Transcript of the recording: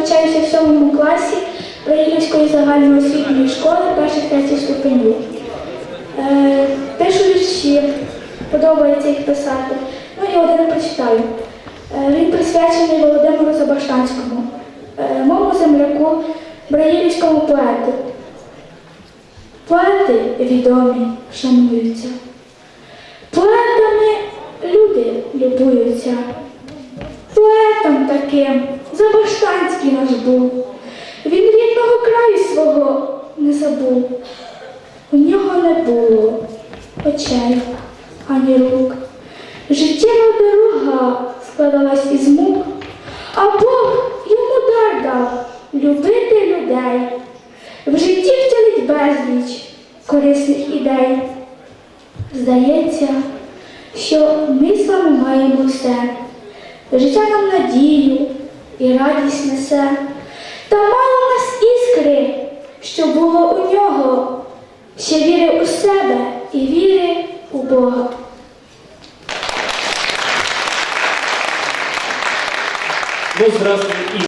навчаюся в сьомому класі Раїлівської загальноосвітньої школи перших третіх ступенів. Е, пишу вірші, подобається їх писати. Ну і один прочитаю. Е, він присвячений Володимиру Забаштанському, е, моєму земляку, Браїлівському поету. Поети відомі шануються. Поетами люди любуються. Поетом таким Забаштанський наш був. Він рідного краю свого не забув. У нього не було очей ані рук. Життєва дорога складалась із мук, а Бог йому дар дав любити людей. В житті втілить безліч корисних ідей. Здається, що ми з вами маємо все. Життя нам надію і радість несе. Та мало нас іскри, що було у нього, ще віри у себе і віри у Бога. Ну, здравствуйте,